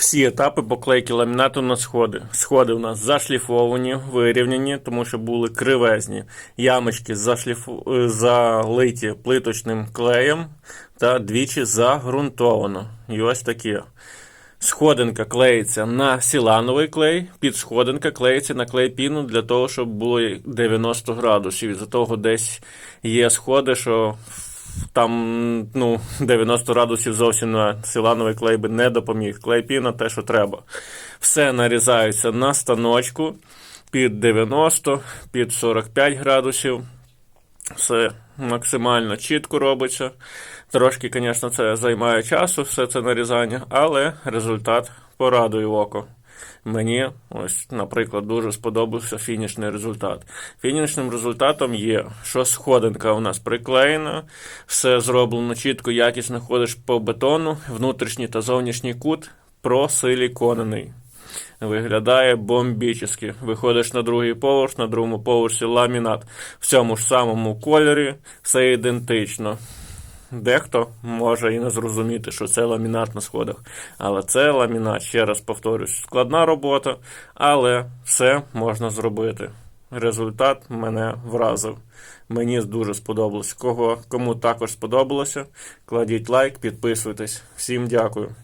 Всі етапи поклейки ламінату на сходи. Сходи у нас зашліфовані, вирівняні, тому що були кривезні. Ямочки зашліфу... е, залиті плиточним клеєм та двічі загрунтовано. І ось такі. Сходинка клеїться на сілановий клей, підсходинка клеїться на клей піну для того, щоб було 90 градусів. Із-за того десь є сходи, що там ну, 90 градусів зовсім на силановий клей би не допоміг. Клей піна те, що треба. Все нарізається на станочку під 90, під 45 градусів. Все максимально чітко робиться. Трошки, звісно, це займає часу, все це нарізання, але результат порадує око. Мені, ось, наприклад, дуже сподобався фінішний результат. Фінішним результатом є, що сходинка у нас приклеєна, все зроблено чітко, якісно ходиш по бетону, внутрішній та зовнішній кут просиліконений. Виглядає бомбічно. Виходиш на другий поверх, на другому поверсі ламінат. В цьому ж самому кольорі все ідентично. Дехто може і не зрозуміти, що це ламінат на сходах. Але це ламінат, ще раз повторюсь, складна робота, але все можна зробити. Результат мене вразив. Мені дуже сподобалось. Кого, кому також сподобалося, кладіть лайк, підписуйтесь. Всім дякую.